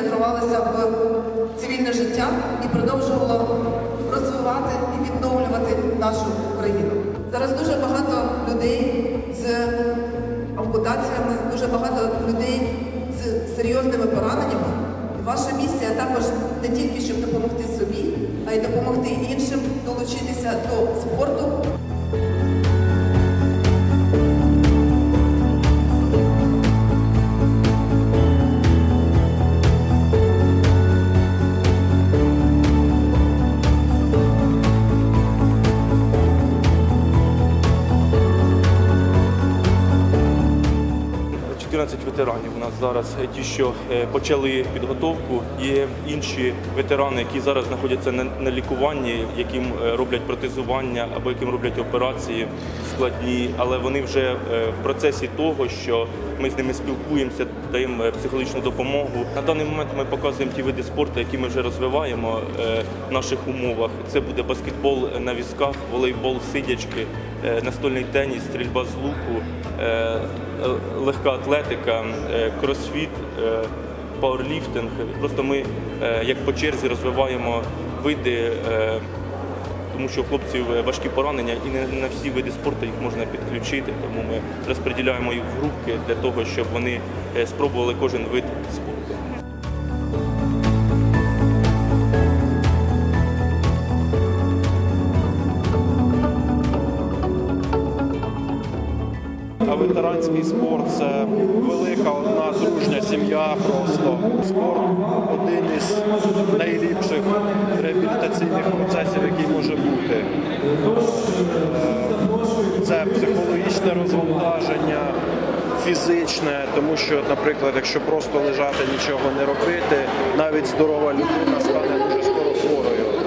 реінтегрувалося в цивільне життя і продовжувало розвивати і відновлювати нашу країну. Зараз дуже багато людей з ампутаціями, дуже багато людей з серйозними пораненнями. Ваша місія також не тільки щоб допомогти собі, а й допомогти іншим долучитися до спорту. 14 ветеранів у нас зараз е, ті, що е, почали підготовку. Є інші ветерани, які зараз знаходяться на, лікуванні, яким е, роблять протезування або яким роблять операції складні, але вони вже в процесі того, що ми з ними спілкуємося, даємо психологічну допомогу. На даний момент ми показуємо ті види спорту, які ми вже розвиваємо в наших умовах. Це буде баскетбол на візках, волейбол, сидячки, настольний теніс, стрільба з луку. Легка атлетика, е, кросфіт, е, пауерліфтинг. Просто ми е, як по черзі розвиваємо види, тому що у хлопців важкі поранення і не на всі види спорту їх можна підключити. Тому ми розподіляємо їх в групки для того, щоб вони спробували кожен вид спорту. Ветеранський спорт це велика одна дружня сім'я. Просто спорт один із найліпших реабілітаційних процесів, який може бути. Е, Це психологічне розвантаження, фізичне, тому що, наприклад, якщо просто лежати нічого не робити, навіть здорова людина стане дуже скоро хворою.